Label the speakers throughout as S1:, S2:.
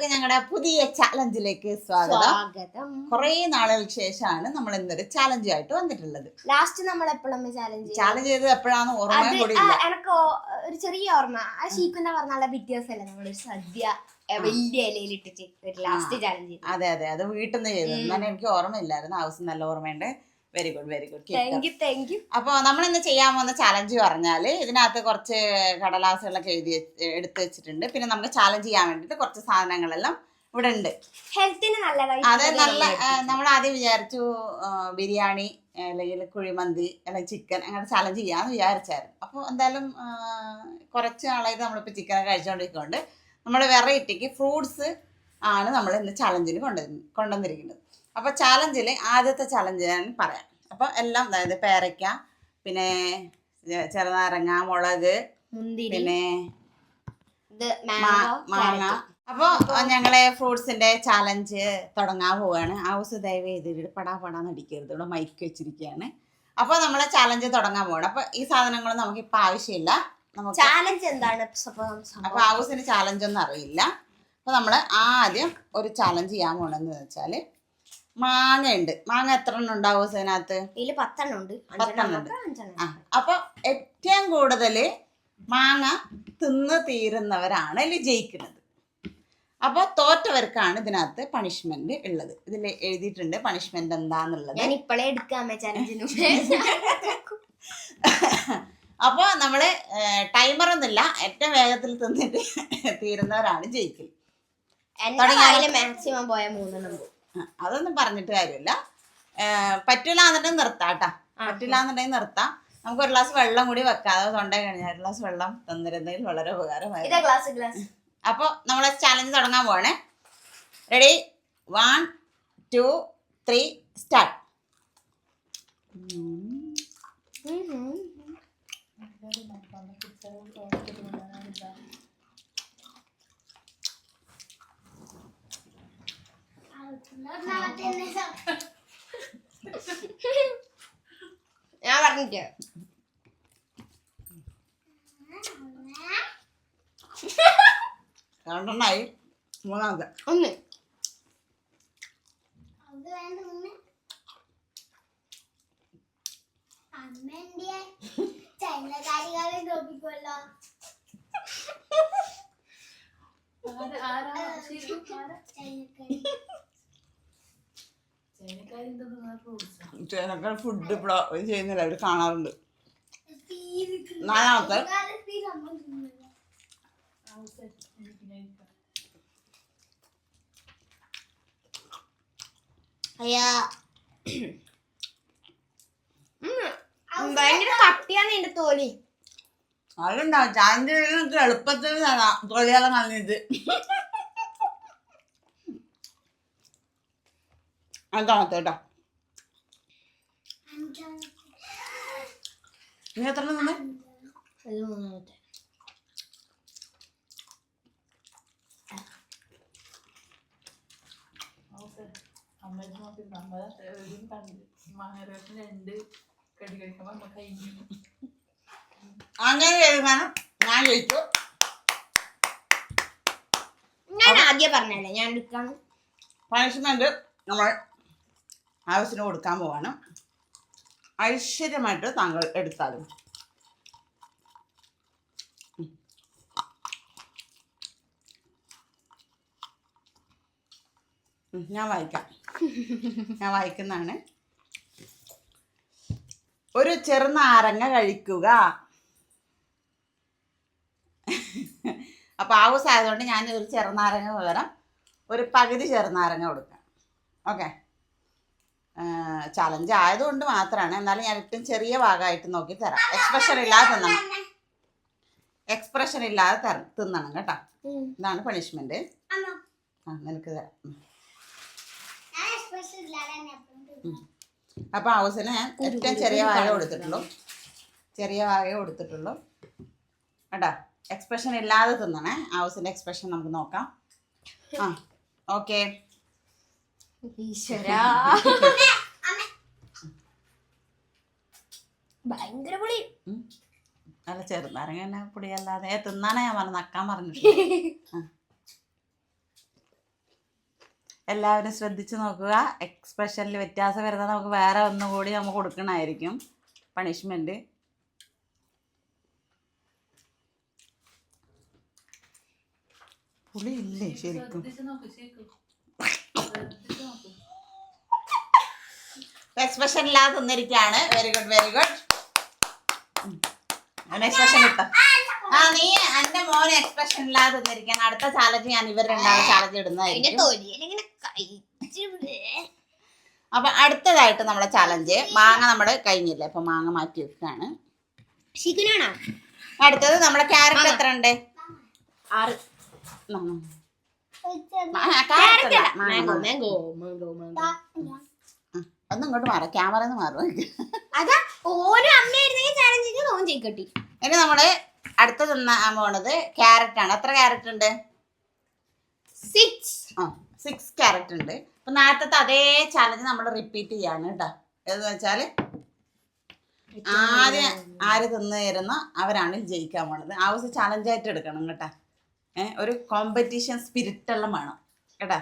S1: എല്ലാവർക്കും ഞങ്ങളുടെ പുതിയ ചാലഞ്ചിലേക്ക് സ്വാഗതം. കുറേ നാളുകൾക്ക് ശേഷമാണ് നമ്മൾ ഇന്നൊരു ചാലഞ്ച് ആയിട്ട് വന്നിട്ടുള്ളത്.
S2: ലാസ്റ്റ് നമ്മൾ എപ്പോഴും ചാലഞ്ച്
S1: ചാലഞ്ച് ചെയ്തത് എപ്പോഴാണ് ഓർമ്മ
S2: എനിക്ക്
S1: കൂടി
S2: എനക്ക് ഒരു ചെറിയ ഓർമ്മ. ആ ഷീക്കുന്ന പറഞ്ഞാൽ വ്യത്യാസമല്ല നമ്മളൊരു സദ്യ വലിയ ഇലയിൽ ഇട്ടിട്ട് ഒരു ലാസ്റ്റ് ചാലഞ്ച്
S1: അതെ അതെ. അത് വീട്ടിൽ നിന്ന് ചെയ്തത് എന്നാലും എനിക്ക് ഓർമ്മയില്ലായിരുന്നു. ആവശ്യം നല്ല ഓർമ്മയുണ്ട്. Very good very good
S2: thank you thank you
S1: അപ്പോൾ നമ്മൾ ഇന്ന് ചെയ്യാൻ പോകുന്ന ചാലഞ്ച് പറഞ്ഞാൽ ഇതിനകത്ത് കുറച്ച് കടലാസുകളൊക്കെ എഴുതി എടുത്ത് വെച്ചിട്ടുണ്ട്. പിന്നെ നമുക്ക് ചാലഞ്ച് ചെയ്യാൻ വേണ്ടിയിട്ട് കുറച്ച് സാധനങ്ങളെല്ലാം ഇവിടെ ഉണ്ട്
S2: ഹെൽത്തിന് നല്ലതായി
S1: അത് നല്ല നമ്മൾ ആദ്യം വിചാരിച്ചു ബിരിയാണി അല്ലെങ്കിൽ കുഴിമന്തി അല്ലെങ്കിൽ ചിക്കൻ അങ്ങനെ ചാലഞ്ച് ചെയ്യാമെന്ന് വിചാരിച്ചായിരുന്നു. അപ്പോൾ എന്തായാലും കുറച്ച് നാളായിട്ട് നമ്മളിപ്പോൾ ചിക്കൻ കഴിച്ചുകൊണ്ടിരിക്കുന്നുണ്ട് നമ്മുടെ വെറൈറ്റിക്ക് ഫ്രൂട്ട്സ് ആണ് നമ്മൾ ഇന്ന് ചാലഞ്ചിന് കൊണ്ടു കൊണ്ടുവന്നിരിക്കുന്നത്. അപ്പോൾ ചാലഞ്ചിൽ ആദ്യത്തെ ചാലഞ്ച് ഞാൻ പറയാം. അപ്പോൾ എല്ലാം അതായത് പേരയ്ക്ക പിന്നെ ചെറുനാരങ്ങ മുളക് പിന്നെ മാങ്ങ അപ്പോൾ ഞങ്ങളെ ഫ്രൂട്ട്സിന്റെ ചാലഞ്ച് തുടങ്ങാൻ പോവുകയാണ് ഹൗസ് ദയവ് ചെയ്തിട്ട് പടാ പടാന്ന് അടിക്കരുത്. ഇവിടെ മൈക്ക് വെച്ചിരിക്കുകയാണ്. അപ്പോൾ നമ്മളെ ചാലഞ്ച് തുടങ്ങാൻ പോവാണ്. അപ്പോൾ ഈ സാധനങ്ങളൊന്നും നമുക്ക് ഇപ്പം ആവശ്യമില്ല.
S2: ചാലഞ്ച് എന്താണ്?
S1: അപ്പോൾ ഹൗസിന് ചാലഞ്ച് ഒന്നും അറിയില്ല. അപ്പോൾ നമ്മൾ ആദ്യം ഒരു ചാലഞ്ച് ചെയ്യാൻ പോകണമെന്ന് വെച്ചാൽ മാങ്ങ ഉണ്ട് മാങ്ങ എത്ര എണ്ണം ഉണ്ടാവും സേനകത്ത്
S2: അപ്പൊ പത്തെണ്ണം ഉണ്ട്.
S1: പത്തെണ്ണം
S2: അഞ്ചെണ്ണം
S1: ഉണ്ട്. ആ അപ്പോൾ ഏറ്റവും കൂടുതൽ മാങ്ങ തിന്ന് തീരുന്നവരാണ് ജയിക്കുന്നത്. അപ്പോൾ തോറ്റവർക്കാണ് ഇതിനകത്ത് പണിഷ്മെന്റ് ഉള്ളത്. ഇതിൽ എഴുതിയിട്ടുണ്ട് പണിഷ്മെന്റ് എന്താന്നുള്ളത്.
S2: ഞാൻ ഇപ്പോഴേ എടുക്കാം
S1: അപ്പോൾ നമ്മൾ ടൈമറൊന്നുമില്ല ഏറ്റവും വേഗത്തിൽ തിന്നിട്ട് തീരുന്നവരാണ് ജയിക്കൽ
S2: മാക്സിമം പോയ മൂന്നെണ്ണം പോകും.
S1: അതൊന്നും പറഞ്ഞിട്ട് കാര്യമില്ല. പറ്റില്ല എന്നുണ്ടെങ്കിൽ നിർത്താം കേട്ടാ പറ്റില്ല എന്നുണ്ടെങ്കിൽ നിർത്താം. നമുക്ക് ഒരു ഗ്ലാസ് വെള്ളം കൂടി വെക്കാതെ തൊണ്ട കഴിഞ്ഞാൽ ഒരു ഗ്ലാസ് വെള്ളം തന്നിരുന്നെങ്കിൽ വളരെ
S2: ഉപകാരമായി
S1: അപ്പോൾ നമ്മൾ ചാലഞ്ച് തുടങ്ങാൻ പോവാണേ. Ready one two three start
S2: ഞാൻ പറഞ്ഞിട്ട്.
S1: രണ്ടെണ്ണമായി മൂന്നാമത്തെ.
S2: ഒന്ന്.
S3: ചൈനക്കാരികളെ ആരാ? ചൈനക്കാരി
S1: ചേനക്കൾ ഫുഡ് ചെയ്യുന്നില്ല അവർ കാണാറുണ്ട്. നാലാമത്തെ
S2: ഭയങ്കര കട്ടിയാണ് എന്റെ തോലി.
S1: അതുണ്ടാവും നിങ്ങൾക്ക് എളുപ്പത്തിൽ തരാം നല്ലത് കളഞ്ഞിട്ട്. അതാമത്തെ കേട്ടോ. നീ എത്ര നിന്ന്
S2: ഇത് മൂന്നാമത്തെ
S4: രണ്ട് കടി കഴിക്കുമ്പോ നമുക്ക് കഴിഞ്ഞു
S1: അങ്ങനെ എഴുതാനും ഞാൻ ജയിച്ചു
S2: ഞാൻ ആദ്യം പറഞ്ഞല്ലേ ഞാൻ എടുക്കാണ്.
S1: പണിഷ്മെന്റ് നമ്മൾ ആവശ്യത്തിന് കൊടുക്കാൻ പോവാണ്. ഐശ്വര്യമായിട്ട് താങ്കൾ എടുത്താലും ഞാൻ വായിക്കാം. ഞാൻ വായിക്കുന്നതാണ്. ഒരു ചെറുനാരങ്ങ കഴിക്കുക. അപ്പൊ ആവശ്യമായതുകൊണ്ട് ഞാൻ ഒരു ചെറുനാരങ്ങ പകരം ഒരു പകുതി ചെറുനാരങ്ങ കൊടുക്കാം. ഓക്കെ? ചലഞ്ച് ആയതുകൊണ്ട് മാത്രമാണ് എന്നാലും ഞാൻ ഏറ്റവും ചെറിയ ഭാഗമായിട്ട് നോക്കി തരാം. എക്സ്പ്രഷൻ ഇല്ലാതെ തിന്നണം. എക്സ്പ്രഷൻ ഇല്ലാതെ തര തിന്നണം കേട്ടോ. ഇതാണ് പണിഷ്മെന്റ് ആ നിനക്ക് തരാം. ഉം. അപ്പൊ ഹൗസിന് ഞാൻ ഏറ്റവും ചെറിയ വാഴ കൊടുത്തിട്ടുള്ളൂ. ചെറിയ വാഴ കൊടുത്തിട്ടുള്ളൂ. കേട്ടോ. എക്സ്പ്രഷൻ ഇല്ലാതെ തിന്നണേ. ഹൗസിന്റെ എക്സ്പ്രഷൻ നമുക്ക് നോക്കാം. ആ ഓക്കെ
S2: ഈശ്വരാ. ഭയങ്കര പുളി.
S1: നല്ല ചെറുനാരങ്ങ തന്നെ പൊടിയല്ലാതെ ഏ, തിന്നാനാ ഞാൻ പറഞ്ഞു നക്കാൻ പറഞ്ഞു എല്ലാവരും ശ്രദ്ധിച്ചു നോക്കുക. എക്സ്പ്രഷനിൽ വ്യത്യാസം വരുന്നത് നമുക്ക് വേറെ ഒന്നുകൂടി നമുക്ക് കൊടുക്കണമായിരിക്കും. പണിഷ്മെന്റ് പുളിയില്ലേ ശരിക്കും
S4: ശ്രദ്ധിച്ച് നോക്ക് ശരിക്കും ശ്രദ്ധിച്ച് നോക്ക്
S1: എക്സ്പ്രഷൻ ഇല്ലാതെ തന്നിരിക്കുകയാണ് very good very good expression കിട്ടും ആ നീ എന്റെ മോനെ എക്സ്പ്രഷൻ ഇല്ലാതെ തിന്നിരിക്കുകയാണ് അടുത്ത ചാലഞ്ച് ഞാൻ ഇവർ രണ്ടാളും ചാലഞ്ച് ഇടുന്നതായിരിക്കും. അപ്പൊ അടുത്തതായിട്ട് നമ്മളെ ചാലഞ്ച് മാങ്ങ നമ്മൾ കഴിഞ്ഞില്ലേ? അപ്പൊ മാങ്ങ മാറ്റി വെക്കുകയാണ്. അടുത്തത് നമ്മുടെ ക്യാരറ്റ് എത്ര ഉണ്ട്
S2: ആറ്. മാംഗോ മാംഗോ മാംഗോ മാംഗോ
S1: ഒന്ന് ഇങ്ങോട്ട് മാറ. ക്യാമറ മാറും.
S2: അതാ ഓരോ അമ്മയായിരുന്നെങ്കിൽ ചാലഞ്ച് ഓൻ ചെയ്ക്കട്ടി
S1: ഇനി നമ്മൾ അടുത്ത തിന്നാൻ പോണത് ക്യാരറ്റ് ആണ് എത്ര ക്യാരറ്റ് ഉണ്ട്
S2: സിക്സ്
S1: ആ സിക്സ് ക്യാരറ്റ് ഉണ്ട് അപ്പൊ നേരത്തെ അതേ ചാലഞ്ച് നമ്മൾ റിപ്പീറ്റ് ചെയ്യാണ് കേട്ടോ. എന്ന് വെച്ചാൽ ആദ്യം ആര് തിന്നു തരുന്ന അവരാണ് ജയിക്കാൻ പോണത്. ആ ദിവസം ചാലഞ്ച് ആയിട്ട് എടുക്കണം കേട്ടാ. ഒരു കോമ്പറ്റീഷൻ സ്പിരിറ്റ് എല്ലാം വേണം കേട്ടാ?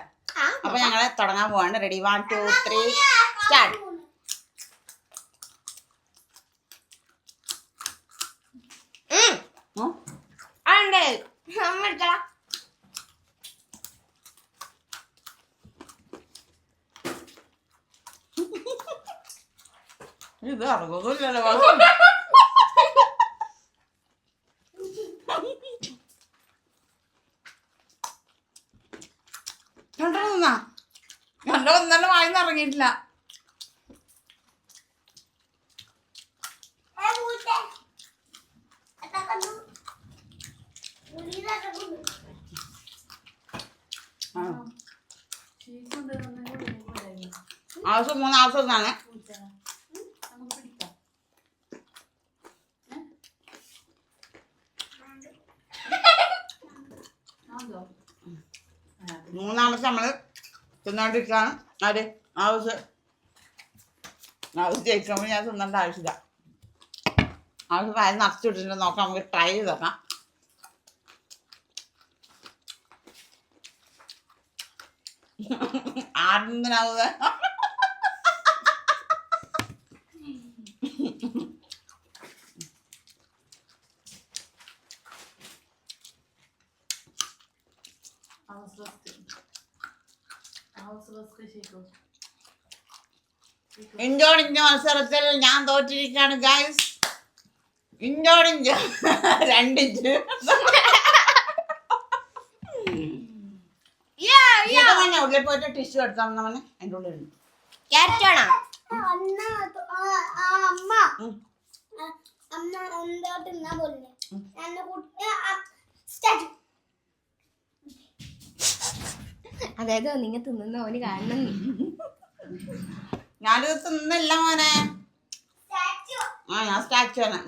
S1: അപ്പൊ ഞങ്ങൾ തുടങ്ങാൻ പോവാണ്. Ready one two three start ഇത് ഇറങ്ങുന്നില്ലല്ലോ കണ്ടോ നിന്നാ കണ്ടോ. ഒന്നും വായിന്ന് ഇറങ്ങിയിട്ടില്ല ആവശ്യം മൂന്നാവശ്യം തന്നെ ഒന്നാണ്
S4: പൂച്ച നമുക്ക് പിടിക്കാം ആണോ
S1: മൂന്നാമത്തെ നമ്മൾ തിന്നോണ്ടിരിക്കാണ്. ആര്? ആവശ്യം ആവശ്യം ജയിക്കുമ്പോൾ ഞാൻ തിന്നേണ്ട ആവശ്യമില്ല. ആവശ്യം വയറ് നിറച്ച് വിട്ടിട്ടുണ്ട് നോക്കാം നമുക്ക് ട്രൈ ചെയ്ത് നോക്കാം. ആരെന്തിനാവുക
S4: I was How's ശരിക്കും
S1: ഇഞ്ചോടിഞ്ചോ മത്സരത്തിൽ ഞാൻ തോറ്റിരിക്കുകയാണ് ഗൈസ് ഇഞ്ചോടിഞ്ച് രണ്ടിഞ്ച് ഉള്ളിൽ പോയിട്ട് ടിഷ്യൂ എടുത്താൽ മോനെ
S2: എന്റെ
S3: ഉള്ളിൽ ഉണ്ട് അമ്മ അമ്മ എന്താ തിന്നാ പോലെ എന്നെ കുട്ടി സ്റ്റാച്ചു
S2: അതായത് നിങ്ങൾ തിന്നുന്ന ഓന് കാണണം.
S1: ഞാനിത് തിന്നില്ല മോനെ. ആ ഞാൻ സ്റ്റാച്ചു ആണ്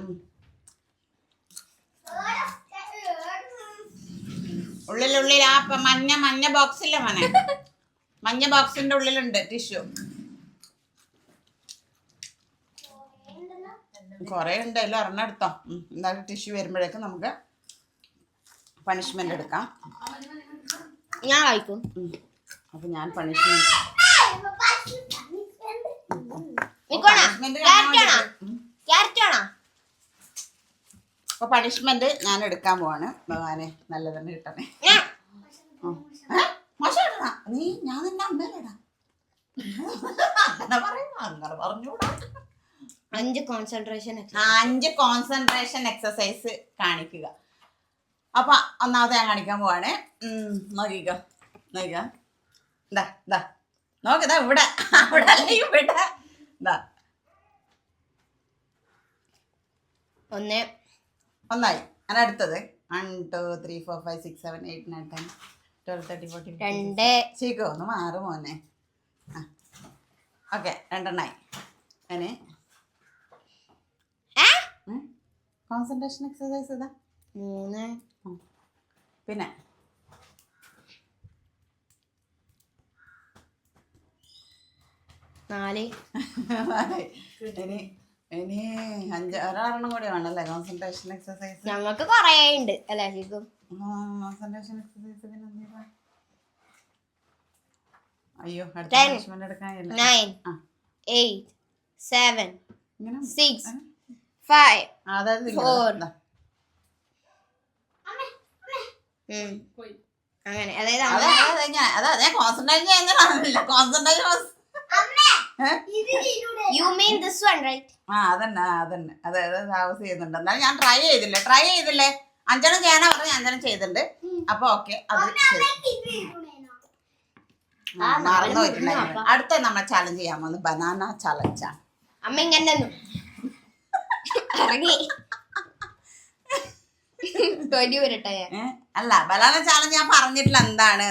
S1: ഉള്ളിലുള്ളിൽ ആ മഞ്ഞ മഞ്ഞ ബോക്സില്ല മോനെ? മഞ്ഞ ബോക്സിന്റെ ഉള്ളിലുണ്ട് ടിഷ്യു. കൊറേ ഉണ്ട് അതിൽ ഒരെണ്ണം. എന്തായാലും ടിഷ്യൂ വരുമ്പോഴേക്കും നമുക്ക് പണിഷ്മെന്റ് എടുക്കാം.
S2: ഞാൻ
S1: വായിക്കും. അപ്പൊ ഞാൻ പണിഷ്മെന്റ് അപ്പൊ പണിഷ്മെന്റ് ഞാൻ എടുക്കാൻ പോവാണ്. ഭഗവാനെ നല്ല തന്നെ കിട്ടണേ? മോശം നീ ഞാൻ നിന്നെ അമ്മയിലിടാം അങ്ങനെ പറയും അങ്ങനെ പറഞ്ഞൂടാ
S2: അഞ്ച് കോൺസെൻട്രേഷൻ
S1: അഞ്ച് കോൺസെൻട്രേഷൻ എക്സസൈസ് കാണിക്കുക. അപ്പൊ ഒന്നാമത്തെ ഞാൻ കാണിക്കാൻ പോവാണേ. നോക്കിക്കോ നോക്കിക്കോ. ഇതാ ഇതാ നോക്കിതാ ഇവിടെ അവിടെ അല്ല ഇവിടെ. ഇതാ
S2: ഒന്ന്.
S1: ഒന്നായി. ഞാൻ അടുത്തത്. One two three four five six seven eight nine ten twelve thirty forty
S2: രണ്ട്.
S1: ചീക്കോ ഒന്ന് മാറും മോനെ. ആ. ഓക്കെ രണ്ടെണ്ണായി. അതിന്? കോൺസെൻട്രേഷൻ എക്സസൈസ് ഇതാ
S2: മൂന്ന്.
S1: പിന്നെ.
S2: നാല്.
S1: ഇനി ഇനി അഞ്ച് ഒരാറെണ്ണം കൂടി വേണ്ടല്ലേ കോൺസെൻട്രേഷൻ എക്സസൈസ്
S2: ഞങ്ങൾക്ക് കൊറേ ഉണ്ട്. അല്ലേ ശരിക്കും
S1: കോൺസെൻട്രേഷൻ എക്സസൈസ് പിന്നെ അയ്യോ അടുത്ത
S2: Ten.
S1: പണിഷ്മെന്റ് എടുക്കാനില്ല
S2: നയൻ
S1: ആ.
S2: എയ്റ്റ് സെവൻ
S1: ഇങ്ങനെ
S2: സിക്സ് ഫൈവ്
S1: അതായത് ഇങ്ങനെ.
S2: Four.
S1: ദാ.
S4: പോയി.
S2: അങ്ങനെ. അതായത്
S1: അതെ കോൺസെൻട്രേഷൻ ചെയ്യുന്നതാണല്ലോ കോൺസെൻട്രേഷൻ
S3: ഇത്
S2: you mean this one right
S1: ആ അതന്നെ അതന്നെ. അതെ അതെ ഹൗസ് ചെയ്യുന്നുണ്ട്. എന്നാലും ഞാൻ ട്രൈ ചെയ്തില്ലേ? ട്രൈ ചെയ്തില്ലേ? അഞ്ചെണ്ണം ചെയ്യാനാ പറഞ്ഞ അഞ്ചെണ്ണം ചെയ്തിട്ടുണ്ട്. അപ്പൊ ഓക്കെ അത് മറന്നു പോയിട്ടുണ്ടായിരുന്നു അടുത്ത നമ്മൾ ചാലഞ്ച് ചെയ്യാൻ പോകുന്നത് ബനാന ചാലഞ്ചാണ്
S2: അമ്മ ഇങ്ങനെ. ഇറങ്ങി. തൊലി വരട്ടെ. ഞാൻ
S1: ഏ? അല്ല ബനാന ചാലഞ്ച് ഞാൻ പറഞ്ഞിട്ടില്ല എന്താണ്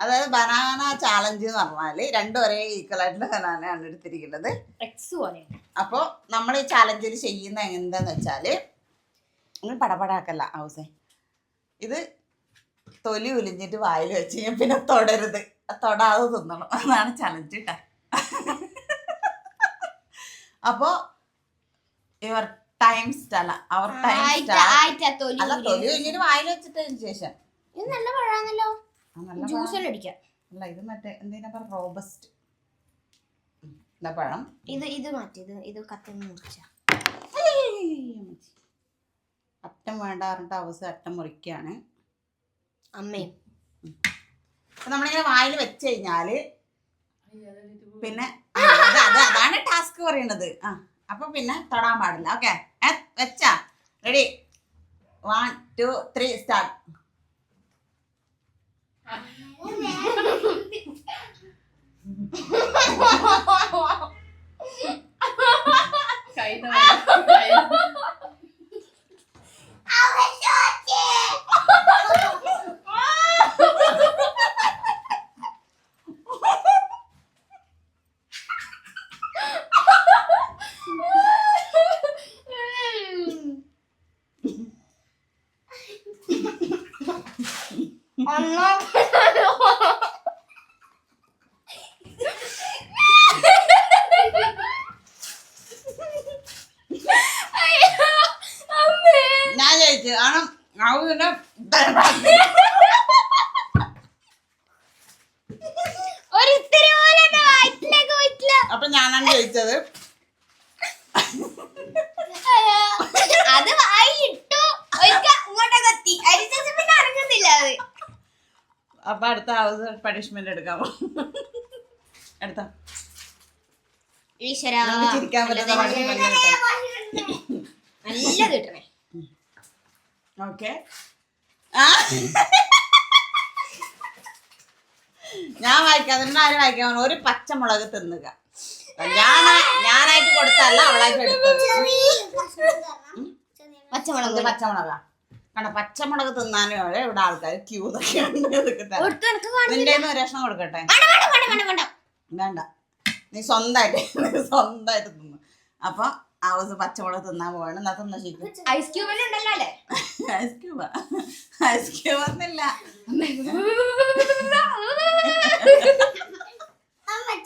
S1: അതായത് ബനാന ചാലഞ്ച് എന്ന് പറഞ്ഞാൽ രണ്ടും ഒരേ ഈക്വൽ ആയിട്ടുള്ള ബനാനയാണ് എടുത്തിരിക്കുന്നത്. അപ്പോൾ നമ്മൾ ഈ ചാലഞ്ചിൽ ചെയ്യുന്ന എന്താന്ന് വെച്ചാൽ നിങ്ങൾ പടപടാക്കല്ല ഹൗസേ. ഇത് തൊലി ഉലിഞ്ഞിട്ട് വായിൽ വെച്ച് കഴിഞ്ഞാൽ പിന്നെ തൊടരുത്. തൊടാതെ തിന്നണം. അതാണ് ചലഞ്ച് കേട്ടോ അപ്പോൾ യുവർ ടൈം അല്ല അവർ ടൈം
S2: ആയിട്ടാ ആയിട്ടാ തൊലി
S1: അല്ല തൊലി. കഴിഞ്ഞിട്ട് വായിൽ വെച്ചിട്ടതിന് ശേഷം.
S2: ഇത് നല്ല
S1: നല്ല
S2: ജ്യൂസ്
S1: പഴം.
S2: അടിക്കാം?
S1: അല്ല ഇത് മറ്റേ എന്തിനാ പറ റോബസ്റ്റ് എന്താ പഴം.
S2: ഇത് ഇത് മാറ്റി ഇത് ഇത് കത്തിന് മുറിച്ച.
S1: അറ്റം വേണ്ട പറഞ്ഞിട്ട് അവസ്ഥ അറ്റം മുറിക്കാണ്.
S2: അമ്മയും
S1: അപ്പൊ നമ്മളിങ്ങനെ വായിൽ വെച്ച്
S4: കഴിഞ്ഞാൽ.
S1: പിന്നെ അതാണ് ടാസ്ക് പറയുന്നത് ആ അപ്പൊ പിന്നെ തൊടാൻ പാടില്ല ഓക്കെ വെച്ചാ. Ready one two three start
S4: കൈ തവണ, കൈ.
S3: അവൻ ചോദിച്ചേ.
S1: ഞാൻ ചോദിച്ചു കാരണം അവന്
S2: ഒരു ഇത്തിരി പോലെ എന്റെ വയറ്റിലേക്ക് പോയിട്ടില്ല
S1: അപ്പൊ ഞാനാണ് ചോദിച്ചത്
S2: അത് വായിലിട്ടു ഒരിക്കൽ ഇങ്ങോട്ടൊക്കെ എത്തി അതിനുശേഷം പിന്നെ ഇറങ്ങുന്നില്ല അത്
S1: അപ്പൊ അടുത്ത ഹൗസ് പണിഷ്മെന്റ് എടുക്കാമോ അടുത്ത
S2: ഈശ്വര.
S1: നമുക്ക് ചിരിക്കാൻ പറ്റുന്ന പണിഷ്മെന്റ് എടുക്കാം
S2: കിട്ടണേ
S1: ഓക്കെ. ഞാൻ വായിക്കാം. അതിന് ആരും വായിക്കാൻ ഒരു പച്ചമുളക് തിന്നുക. ഞാൻ ഞാനായിട്ട് കൊടുത്തല്ല അവളായിട്ട് എടുത്തത്.
S2: പച്ചമുളക്.
S1: പച്ചമുളകാ. കണ്ട പച്ചമുളക് തിന്നാനും അവിടെ ഇവിടെ ആൾക്കാർ ക്യൂ ഇതൊക്കെയാണ് ഇതൊക്കെ തരാൻ.
S2: കൊടുത്തു എനിക്ക് കാണും
S1: നിന്റെ കയ്യിന്ന് ഒരു കഷ്ണം കൊടുക്കട്ടെ?
S2: വേണ്ട
S1: നീ സ്വന്തമായിട്ട് സ്വന്തമായിട്ട് തിന്നു. അപ്പൊ ഹൗസ് പച്ചമുളക് തിന്നാൻ പോവാണ്. എന്നാ തിന്ന ശരിക്കും
S2: ഐസ് ക്യൂബല്ലേ
S1: ഐസ് ക്യൂബാ ഐസ് ക്യൂബ് ഒന്നില്ല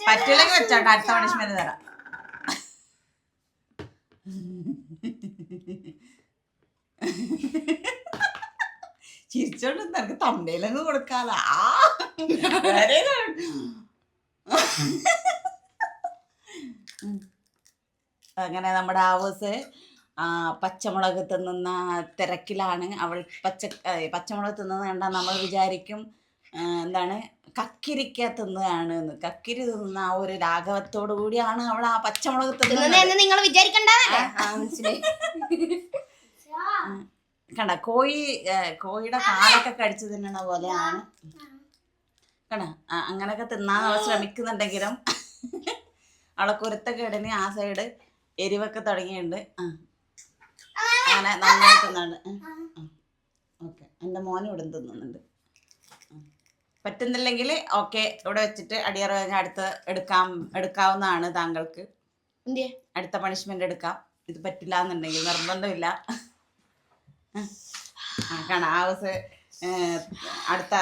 S1: പറ്റില്ലെങ്കിൽ വെച്ചോട്ടെ അടുത്ത പണിഷ്മെന്റ് തരാം. ചിരിച്ചോണ്ട് നിനക്ക് തമ്മയിലങ്ങ് കൊടുക്കാലോ. ആ. അങ്ങനെ നമ്മുടെ ആവേസ് ആ, പച്ചമുളക് തിന്നുന്ന തിരക്കിലാണ്. അവൾ പച്ച പച്ചമുളക് തിന്നുന്നത് കണ്ടാൽ നമ്മൾ വിചാരിക്കും എന്താണ് കക്കിരിക്ക തിന്നതാണ് എന്ന്. കക്കിരി തിന്നുന്ന ആ ഒരു രാഘവത്തോടു കൂടിയാണ് അവൾ ആ പച്ചമുളക് തിന്നുന്നത്.
S2: നിങ്ങൾ വിചാരിക്കണ്ടേ.
S1: കണ്ട കോഴി കോഴിയുടെ കാലൊക്കെ കടിച്ചു തിന്നണ പോലെയാണ്. കണ്ട അങ്ങനെയൊക്കെ തിന്നാൻ അവൾ ശ്രമിക്കുന്നുണ്ടെങ്കിലും അവളെ കുരുത്തൊക്കെ കുരുത്തക്കേടിന് ആ സൈഡ് എരിവൊക്കെ തുടങ്ങിയിട്ടുണ്ട്. ആ അങ്ങനെ നന്നായി തിന്നാണ്ട്. ഓക്കെ. എന്റെ മോനും ഇവിടെ തിന്നുന്നുണ്ട്. പറ്റുന്നില്ലെങ്കിൽ ഓക്കെ ഇവിടെ വെച്ചിട്ട് അടിയറ അടുത്ത് എടുക്കാം എടുക്കാവുന്നതാണ് താങ്കൾക്ക്. അടുത്ത പണിഷ്മെന്റ് എടുക്കാം. ഇത് പറ്റില്ല എന്നുണ്ടെങ്കിൽ നിർബന്ധമില്ല. ആ കാണാം. ആ ദിവസം അടുത്ത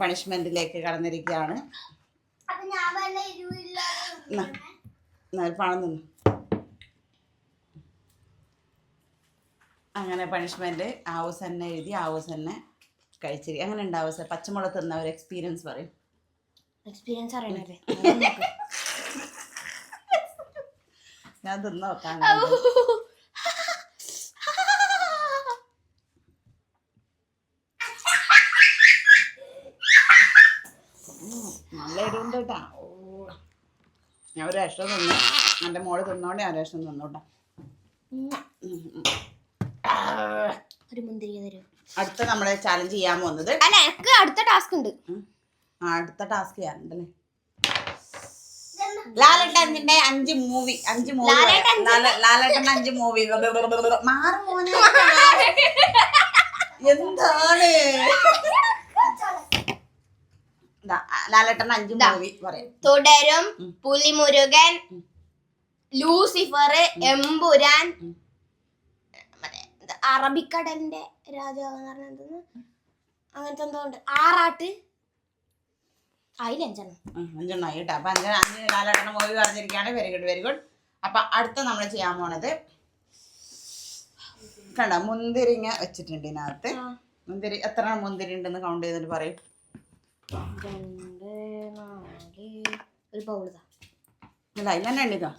S1: പണിഷ്മെന്റിലേക്ക് കടന്നിരിക്കുകയാണ്. പണം നിന്നു അങ്ങനെ പണിഷ്മെന്റ് ആവൂസ് തന്നെ എഴുതി ആവൂസ് തന്നെ കഴിച്ചിരി. അങ്ങനെ ഉണ്ടാവും പച്ചമുളക് തന്ന ഒരു എക്സ്പീരിയൻസ് പറയും.
S2: എക്സ്പീരിയൻസ് അറിയണല്ലേ
S1: ഞാൻ തിന്ന് നോക്കാൻ നല്ല എരിവുണ്ട് കേട്ടാ ഓ ഞാൻ ഒരു രക്ഷം തിന്നു. എന്റെ മോൾ തിന്നോണ്ട് ഞാൻ രക്ഷം തിന്നോട്ടാ.
S2: ഒരു മുന്തിരി തരൂ.
S1: അടുത്ത നമ്മളെ ചാലഞ്ച് ചെയ്യാൻ പോകുന്നത്
S2: അല്ല എനിക്ക് അടുത്ത ടാസ്ക് ഉണ്ട്.
S1: അടുത്ത ടാസ്ക് ചെയ്യാറുണ്ടല്ലേ ലാലേട്ടന്റെ അഞ്ച് മൂവി അഞ്ച് മൂവി ലാലേട്ടന്റെ അഞ്ച് മൂവി മാറി മോനെ. എന്താണ്? ദാ, ലാലേട്ടന്റെ അഞ്ച് മൂവി പറയാം.
S2: തുടരും. പുലിമുരുകൻ ലൂസിഫർ എമ്പുരാൻ അറബിക്കടലിന്റെ രാജാവ് എന്ന് പറഞ്ഞാൽ എന്തെന്ന്? അങ്ങനത്തെ എന്തോ ഉണ്ട്. ആറാട്ട്. അതിലഞ്ചെണ്ണം
S1: ഉം, അഞ്ചെണ്ണായി കേട്ടോ. അപ്പൊ അഞ്ച് അഞ്ച് ലാലേട്ടന്റെ മൂവി പറഞ്ഞിരിക്കുകയാണ്. വെരി ഗുഡ് വെരി ഗുഡ് അപ്പൊ അടുത്ത നമ്മൾ ചെയ്യാൻ പോണത് കണ്ട? മുന്തിരിങ്ങ വെച്ചിട്ടുണ്ട് ഇതിനകത്ത്. മുന്തിരി എത്ര മുന്തിരി ഉണ്ടെന്ന് കൗണ്ട് ചെയ്തിട്ട് പറയും.
S2: രണ്ട് നാല്. ഒരു ബൗളിതാ
S1: അല്ല തന്നെ എണ്ണിക്കോ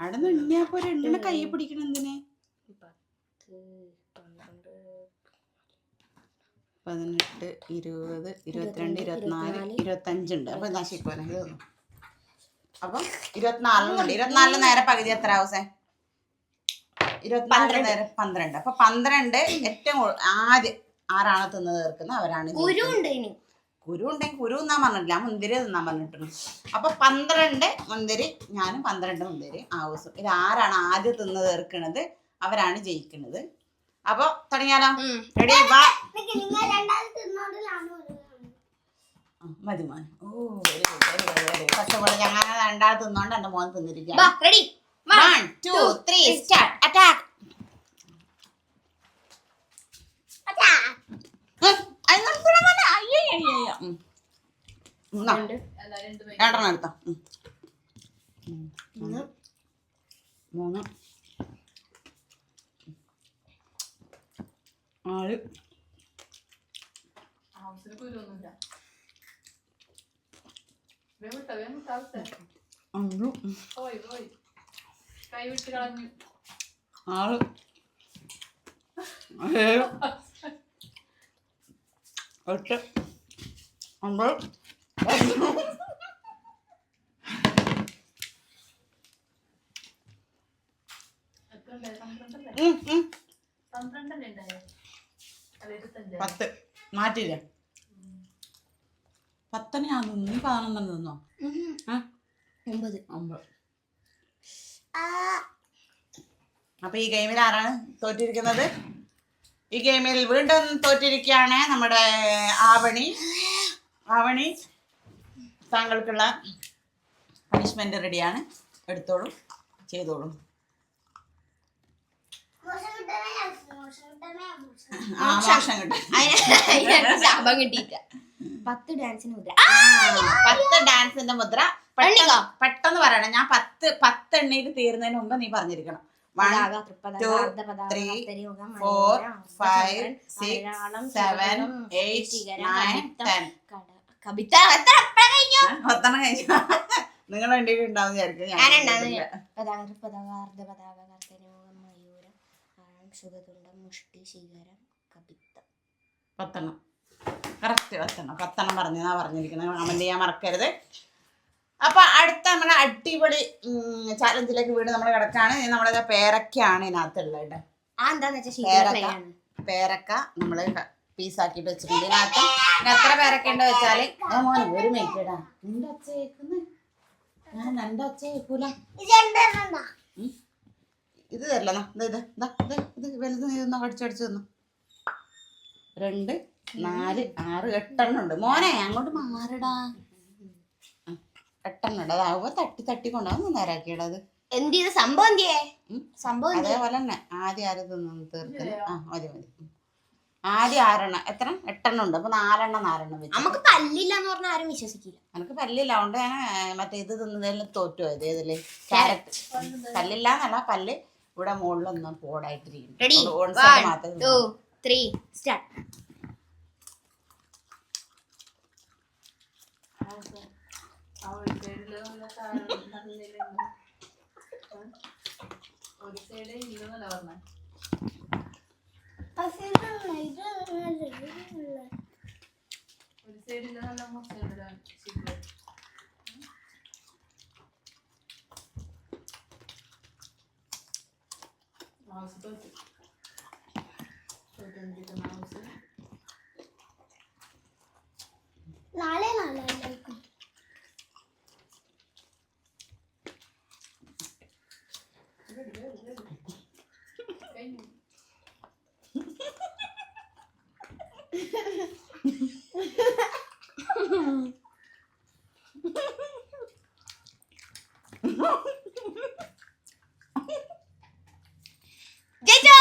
S1: അവിടെ നിന്ന് എണ്ണിയപ്പോ രണ്ടെണ്ണം കൈ പിടിക്കണം എന്തിനെ? പതിനെട്ട് ഇരുപത് ഇരുപത്തിരണ്ട് ഇരുപത്തിനാല്
S2: ഇരുപത്തിനാല്,
S1: ഇരുപത്തഞ്ചുണ്ട് അപ്പൊ നശിക്കോനെ അപ്പം ഇരുപത്തിനാലിനുണ്ട് ഇരുപത്തിനാലിന് നേരെ പകുതി എത്ര ആവസേ ഇരുപത്തിനാലിന് നേരം പന്ത്രണ്ട്. അപ്പൊ പന്ത്രണ്ട് ഏറ്റവും ആദ്യം ആരാണ് തിന്ന് തീർക്കുന്നത് അവരാണ്
S2: കുരു
S1: ഉണ്ടെങ്കിൽ കുരു എന്നാ പറഞ്ഞിട്ടില്ല. മുന്തിരി തിന്നാൻ പറഞ്ഞിട്ടുണ്ട്. അപ്പൊ പന്ത്രണ്ട് മുന്തിരി ഞാനും പന്ത്രണ്ട് മുന്തിരി ആവശ്യം ഇത് ആരാണ് ആദ്യം തിന്ന് തീർക്കുന്നത് അവരാണ് ജയിക്കുന്നത് അപ്പൊ തുടങ്ങിയാലോ. റെഡി വാ മതി മോൻ ഓ കഷ്ടപ്പെട്ട് ഞങ്ങൾ രണ്ടാൾ തിന്നോണ്ട് എന്റെ മോൻ
S2: തിന്നിരിക്കാം ready
S1: one two three start attack
S3: അതാ
S2: രണ്ട്
S4: അല്ല രണ്ട് പേര്.
S1: രണ്ടെണ്ണം എടുത്തോ ഉം. ഉം.
S2: മൂന്ന്
S1: മൂന്ന് നാല്
S4: ആവശ്യത്തിന് കുരുവൊന്നുമില്ല. വേഗം വിട്ടോ, വേഗം വിട്ടോ, ആവട്ടെ.
S1: അഞ്ച്
S4: പോയി, പോയി. എടുത്ത. മൂന്ന്. കളഞ്ഞു.
S1: ആറ്. ഏഴ്. എട്ട്. ഒമ്പത്. പത്ത്
S4: മാറ്റില്ല ഉണ്ടായി? പന്ത്രണ്ടല്ലേ?
S1: ഉം, ഉം.
S4: പന്ത്രണ്ടല്ലേ ഉണ്ടായേ? അല്ല, ഇരുപത്തഞ്ചാ?
S1: പത്ത് മാറ്റിയില്ലേ പത്തിന് ഞാൻ തിന്നു നീ പതിനൊന്നെണ്ണം നിന്നോ
S2: ഒമ്പത്
S1: ഒമ്പത് അപ്പൊ ഈ ഗെയിമിൽ ആരാണ് തോറ്റിരിക്കുന്നത് ഈ ഗെയിമിൽ വീണ്ടും തോറ്റിരിക്കുകയാണ് നമ്മുടെ ആവണി ആവണി താങ്കൾക്കുള്ള പണിഷ്മെന്റ് റെഡിയാണ് എടുത്തോളൂ. ചെയ്തോളൂ.
S2: ശാപം പത്ത് ഡാൻസിന് മുദ്ര.
S1: ആ, പത്ത് ഡാൻസിന്റെ മുദ്ര. പെട്ടെന്ന് പറയണം. ഞാൻ പത്ത് പത്ത് എണ്ണയിൽ തീരുന്നതിന് മുമ്പ് നീ പറഞ്ഞിരിക്കണം. One four five six seven eight nine ten
S2: Kavitha എത്ര എപ്പഴാ കഴിഞ്ഞു?
S1: പത്തെണ്ണം കഴിഞ്ഞു. നിങ്ങൾ വണ്ടിയിൽ ഉണ്ടാവും വിചാരിക്കും. ഞാൻ
S2: മയൂരം ആഴം സുഖതുണ്ടം മുഷ്ടി ശിഖരം കവിത
S1: പത്തെണ്ണം. കറക്റ്റ് പത്തെണ്ണം. പത്തെണ്ണം ഞാൻ പറഞ്ഞിരിക്കുന്നത്. കമന്റ് ചെയ്യാൻ മറക്കരുത്. അപ്പൊ അടുത്ത നമ്മുടെ അടിപൊളി ചാലഞ്ചിലേക്ക് വീട് നമ്മൾ കിടക്കാണ് നമ്മളെ പേരക്കയാണ് ഇതിനകത്തുള്ളത് കേട്ടോ. പേരക്ക. പേരക്ക നമ്മൾ പീസാക്കിയിട്ട് വെച്ചിട്ടുണ്ട്. ഇതിനകത്ത് എത്ര പേരൊക്കെ ഉണ്ട് വെച്ചാൽ? ഒരു മിനിറ്റ് ഇടാ നിന്റെ അച്ഛ കേൾക്കുന്നു? ഞാൻ എന്റെ അച്ഛ കേൾക്കൂല.
S3: ഇത്
S1: തരില്ല. ഇത് ഇത് വലുത് കടിച്ചടിച്ച് തന്നു. രണ്ട് നാല് ആറ് എട്ടെണ്ണം ഉണ്ട്. മോനെ അങ്ങോട്ട് മാറിടാ. എട്ടെണ്ണം ഉണ്ട്. അതാവുമ്പോ തട്ടി തട്ടി കൊണ്ടാവും നേരാക്കിയിടത്
S2: എന്ത് ചെയ്ത്? സംഭവം എന്തിയേ സംഭവം
S1: അതേപോലെ തന്നെ ആദ്യം ആരും തിന്നു ആ മതി മതി. ആദ്യം ആറെണ്ണം എത്ര എട്ടെണ്ണം ഉണ്ട്. അപ്പൊ നാലെണ്ണം നാലെണ്ണം വെച്ചു.
S2: നമുക്ക് പല്ലില്ല എന്ന് പറഞ്ഞാൽ ആരും വിശ്വസിക്കില്ല.
S1: നമുക്ക് പല്ലില്ല. അതുകൊണ്ട് ഞാൻ മറ്റേ ഇത് തിന്നതിൽ തോറ്റു പോയത്. ഏതിൽ? ക്യാരറ്റ്. പല്ലില്ല എന്നല്ല പല്ല് ഇവിടെ മുകളിലൊന്നും പോടായിട്ടിരിക്കും
S2: ത്രീ സ്റ്റാർട്ട്
S4: ഒരു സൈഡ് ഇല്ലെന്നല്ല പറഞ്ഞ.
S3: പക്ഷേ ഇതാണ്, ഇത് നല്ല ഇതിലുള്ള.
S4: ഒരു സൈഡിൽ നല്ല മുറിച്ചുണ്ട് ശീഘ്രം മൗസ് തോറ്റ് തോറ്റുകൊണ്ടിരിക്കുന്ന മൗസ്
S3: നാളെ നാളെ എല്ലാവർക്കും
S4: കഴിഞ്ഞു
S2: ജയിച്ചോ!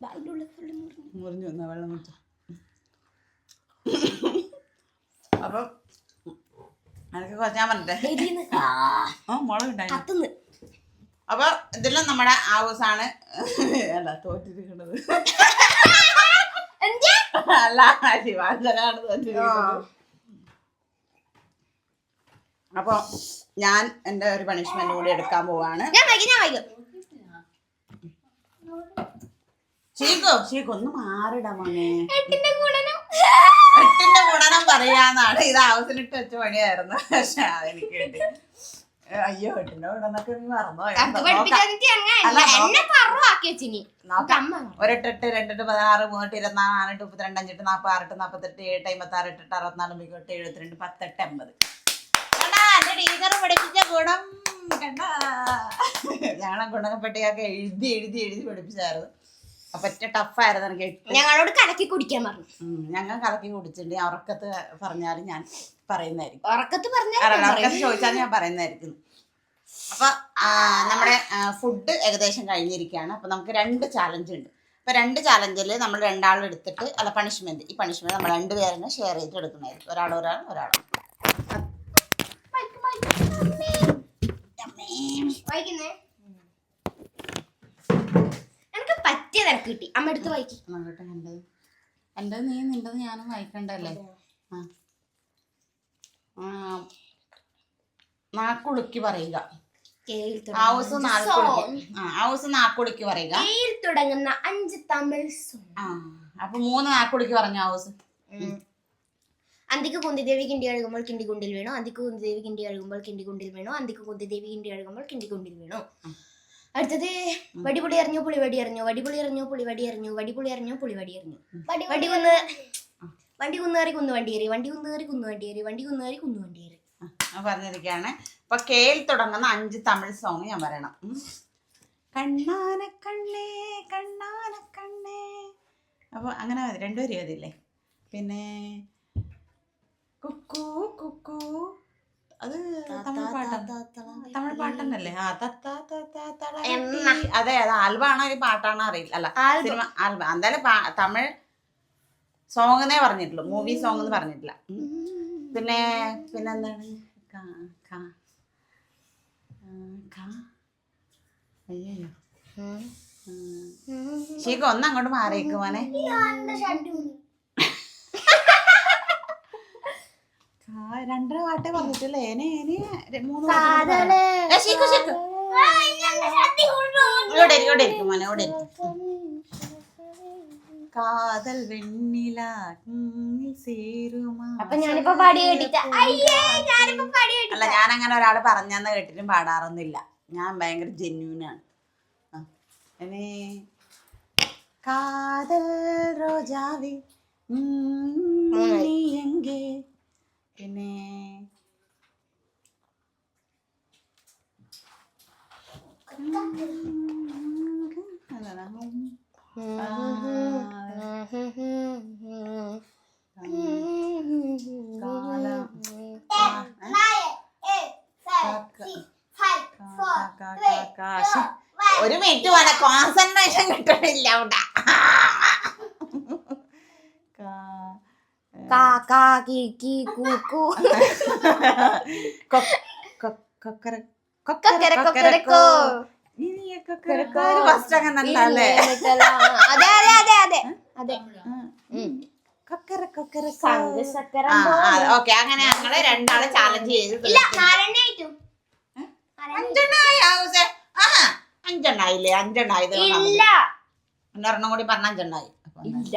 S3: അതിന്റെ ഉള്ളിൽ full മുറിഞ്ഞു.
S1: മുറിഞ്ഞു വന്ന വെള്ളം കുടിച്ചു അപ്പം അതൊക്കെ കുറച്ച് ഞാൻ പറഞ്ഞിട്ടേ
S2: എരിയുന്ന്.
S1: ആ മുളക് ഉണ്ടായിരുന്നു
S2: കത്തുന്ന്.
S1: അപ്പൊ ഇതെല്ലാം നമ്മുടെ ഹൗസാണ് അല്ല തോറ്റിരിക്കുന്നത്? അല്ല ശിവാചനാണ് തോറ്റിരിക്കുന്നത് അപ്പൊ ഞാൻ എന്റെ ഒരു പണിഷ്മെന്റ് കൂടി എടുക്കാൻ പോവാണ്.
S2: ചീക്കോ
S1: ശീകോ ഒന്ന് മാറിടാ മോനെ.
S2: എട്ടിന്റെ ഗുണനം
S1: പറയാന്നാണ്. ഇത് ആവശ്യമിട്ട് വെച്ച പണിയായിരുന്നു. പക്ഷെ അതെനിക്ക് വേണ്ടി അയ്യോ എട്ടിന്റെ ഗുണനൊക്കെ നീ മറന്നോ? ഒരെട്ടെട്ട് രണ്ടെട്ട് പതിനാറ് മൂന്നെട്ട് ഇരുപത്തിനാല് നാലെട്ട് മുപ്പത്തിരണ്ട് അഞ്ചെട്ട് നാൽപ്പത് ആറെട്ട് നാൽപ്പത്തെട്ട് ഏഴ് അമ്പത്താറ് എട്ടെട്ട് അറുപത്തിനാല് അമ്പത്തെട്ട് എഴുപത്തിരണ്ട് പത്തെട്ട് അമ്പത്. എന്റെ ടീച്ചർ പഠിപ്പിച്ച ഗുണം. കണ്ട? ഞങ്ങളെ ഗുണനപ്പെട്ടിയൊക്കെ എഴുതി എഴുതി എഴുതി പഠിപ്പിച്ചായിരുന്നു. അപ്പൊ ഒറ്റ ടഫായിരുന്നു എനിക്ക്
S2: ഞങ്ങളോട് കലക്കി കുടിക്കാൻ പറഞ്ഞു.
S1: ഞങ്ങൾ കലക്കി കുടിച്ചിട്ടുണ്ട് ഉറക്കത്ത് പറഞ്ഞാലും ഞാൻ പറയുന്നതായിരിക്കും.
S2: ഉറക്കത്ത് പറഞ്ഞാൽ
S1: ചോദിച്ചാൽ ഞാൻ പറയുന്നതായിരിക്കും. അപ്പൊ നമ്മുടെ ഫുഡ് ഏകദേശം കഴിഞ്ഞിരിക്കുകയാണ്. അപ്പൊ നമുക്ക് രണ്ട് ചാലഞ്ച് ഉണ്ട്. അപ്പൊ രണ്ട് ചാലഞ്ചിൽ നമ്മൾ രണ്ടാളും എടുത്തിട്ട് അല്ല പണിഷ്മെന്റ് ഈ പണിഷ്മെന്റ് നമ്മൾ രണ്ടുപേരും ഷെയർ ചെയ്തിട്ട് എടുക്കുന്നതായിരിക്കും. ഒരാൾ ഒരാൾ ഒരാൾ.
S2: വായിക്കുന്നേ എനിക്ക് തിരക്ക് കിട്ടി. അമ്മ എടുത്ത് വായിക്കി.
S1: നോക്കട്ടെ എന്റെത് എന്റെ നീ നിന്റെ ഞാനും വായിക്കണ്ടല്ലേ? ആ. നാക്കുളുക്കി പറയുക. നാക്കുളുക്കി. പറയുക.
S2: തുടങ്ങുന്ന അഞ്ച് തമിഴ്
S1: അപ്പൊ മൂന്ന് നാക്കുളുക്കി പറഞ്ഞു ഹൗസ്
S2: അന്തിക്ക് കുന്തിദേവി കിണ്ടി അഴുകുമ്പോൾ കിണ്ടി കുണ്ടിൽ വീണു. അന്തിക്ക് കുന്തിദേവി കിണ്ടി അഴുകുമ്പോൾ കിണ്ടി കുണ്ടിൽ വീണു. അന്തിക്ക് കുന്തിദേവി കിണ്ടി അഴുകുമ്പോൾ കിണ്ടി കുണ്ടിൽ വീണു. അടുത്തത് വടിപൊളി എറിഞ്ഞു പുളി വടി എറിഞ്ഞു വടിപൊളി എറിഞ്ഞു പുളി വടി എറിഞ്ഞു വടിപൊളി എറിഞ്ഞു പുളി വടി എറിഞ്ഞു വടി കുന്ന് വണ്ടി കുന്നേറി കുന്നു വണ്ടിയേറി വണ്ടി കുന്നേറി കുന്നു വണ്ടിയേറി വണ്ടി കുന്നേറി കുന്നു വണ്ടിയേറി
S1: ഞാൻ പറഞ്ഞിരിക്കുകയാണ്. ഇപ്പൊ കേൽ തുടങ്ങുന്ന അഞ്ച് തമിഴ് സോങ് ഞാൻ പറയണം. കണ്ണാന കണ്ണേ കണ്ണാന കണ്ണേ. അപ്പൊ അങ്ങനെ മതി. രണ്ടുപേരും അതില്ലേ പിന്നെ കുക്കു കുക്കു. അത് തമിഴ് പാട്ടാണ് തമിഴ് പാട്ടന്നല്ലേ ആ. അതെ അത് ആൽബാണോ ഒരു പാട്ടാണോ അറിയില്ല അല്ല സിനിമ ആൽബം എന്തായാലും തമിഴ് സോങ് എന്നേ പറഞ്ഞിട്ടുള്ളൂ മൂവി സോങ് എന്ന് പറഞ്ഞിട്ടില്ല പിന്നെ പിന്നെ പിന്നെന്താണ് ശരിക്കും ഒന്നങ്ങോട്ട് ആ, കാ അയ്യോ ശീക ഒന്ന് അങ്ങോട്ട് മാറിയേക്ക് മോനെ കാ രണ്ടര പാട്ടേ പറഞ്ഞിട്ടില്ലേ ഏനെ ര- മൂന്ന് കാതൽ വെണ്ണില
S2: അപ്പൊ ഞാനിപ്പോ പാടി കേട്ടിട്ട്.
S1: അല്ല ഞാൻ അങ്ങനെ ഒരാൾ പറഞ്ഞെന്ന് കേട്ടിട്ടും പാടാറൊന്നുമില്ല. ഞാൻ ഭയങ്കര ജെന്യൂനാണ്. ഇനി കാതൽ റോജാവി നീ എങ്കേ പിന്നെ. ഒരു മിനിറ്റ് വേണം കോൺസെൻട്രേഷൻ കിട്ടണില്ല അവിടെ കാ-
S2: കാ കാ കീ കീ കൂ കൂ
S1: കൊ- കൊ- കൊക്കര-
S2: കൊക്കര
S1: കൊക്കര-
S2: കൊക്കരക്കോ
S1: നീ നീ കൊക്കരക്കോ. ഒരു ഫസ്റ്റ് അങ്ങനെ അല്ല അല്ലേ
S2: അതെ അതെ അതെ അതെ അതെ
S1: ഉം.
S2: ഉം.
S1: കൊക്കര
S2: സംഘ ചക്കരം
S1: ഓക്കെ അങ്ങനെ ഞങ്ങൾ രണ്ടാളെ ചാലഞ്ച് ചെയ്ത്
S2: ഇല്ല നാലെണ്ണ ആയിട്ടും
S1: അഞ്ചെണ്ണായി ഹൗസേ ആഹാ അഞ്ചെണ്ണായില്ലേ? അഞ്ചെണ്ണായി. ഒരെണ്ണം കൂടി പറഞ്ഞ അഞ്ചെണ്ണായി?
S2: ഇല്ല.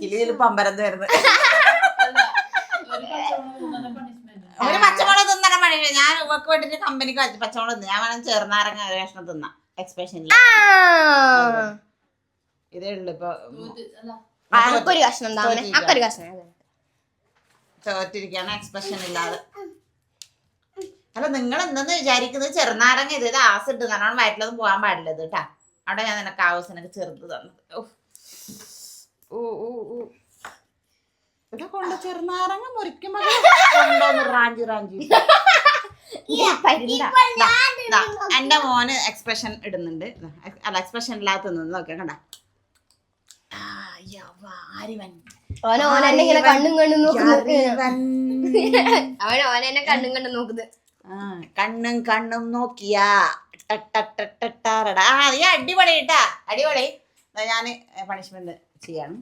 S4: അവസാനം. Tick
S2: tick
S4: tick
S2: tick
S4: three.
S2: Three അതിലെ ആയപ്പോ പാടി കാലമേ കാലമേ വാ. എന്ത്
S1: കിളിയിൽ പമ്പരം വരുന്നത്
S4: ഒരു പച്ചമുളക്.
S1: തിന്നണ മഴ ഞാൻ ഇവക്ക് വേണ്ടിട്ട് കമ്പനിക്ക് വെച്ച് പച്ചമുളക് തിന്നു ഞാൻ വേണം ചെറുനാരങ്ങ ഒരു കഷ്ണം തിന്നാം എക്സ്പ്രഷൻ
S2: ആ.
S1: ഇതേ ഉള്ളു ഇപ്പൊ
S4: അല്ല,
S2: കഷ്ണം. അക്കൊരു കഷ്ണം
S1: തോറ്റിരിക്കാണ് എക്സ്പ്രഷൻ ഇല്ലാതെ അല്ല നിങ്ങൾ എന്തെന്ന് വിചാരിക്കുന്നത് ചെറുനാരങ്ങ ഇത് ആസിഡ് നല്ലോണം വയറ്റിലൊന്നും പോകാൻ പാടില്ല ഇത് കേട്ടാ അവിടെ ഞാൻ നിനക്ക് ആവശ്യത്തിനൊക്കെ ചെറുത് തന്നത് ഉഫ്. ഊ, ഓ ഓ ഇത് കൊണ്ട് ചെറുനാരങ്ങ മുറിക്കുമ്പോ റാഞ്ചി റാഞ്ചി. എന്റെ മോന് എക്സ്പ്രഷൻ ഇടുന്നുണ്ട്. അല്ല എക്സ്പ്രഷൻ ഇല്ലാത്ത നോക്കിയാ കണ്ട?
S2: ഓനെന്നെ ഇങ്ങനെ കണ്ണും കണ്ണും നോക്കുന്നു
S1: ആരിവൻ.
S2: അവൻ ഓനെന്നെ കണ്ണും കണ്ണും നോക്കുന്നത്.
S1: കണ്ണും കണ്ണും നോക്കിയാ. അടിപൊളി കേട്ടാ അടിപൊളി. ഞാൻ പണിഷ്മെന്റ് ചെയ്യാണ്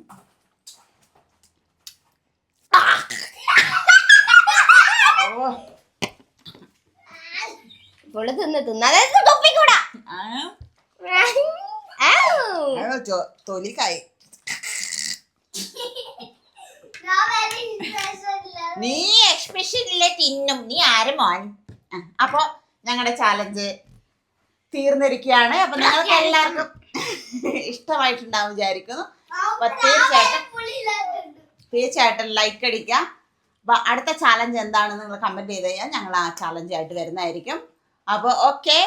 S1: ഓ,
S2: പുള്ളി തിന്ന് തിന്നാതെ തൊപ്പിക്കൂടാ.
S1: തൊലിക്കായി. നീ എക്സ്പ്രഷൻ ഇല്ല തിന്നും. നീ ആര് മോൻ? അപ്പൊ ഞങ്ങളുടെ ചാലഞ്ച് തീർന്നിരിക്കുകയാണ്. അപ്പൊ നിങ്ങൾക്ക് എല്ലാവർക്കും ഇഷ്ടമായിട്ടുണ്ടാവും വിചാരിക്കുന്നു. അപ്പൊ തീർച്ചയായിട്ടും തീർച്ചയായിട്ടും ലൈക്ക് അടിക്കാം അപ്പൊ അടുത്ത ചാലഞ്ച് എന്താണെന്ന് നിങ്ങൾ കമന്റ് ചെയ്ത് കഴിഞ്ഞാൽ ഞങ്ങൾ ആ ചാലഞ്ച് ആയിട്ട് വരുന്നതായിരിക്കും. അപ്പോൾ ഓക്കെ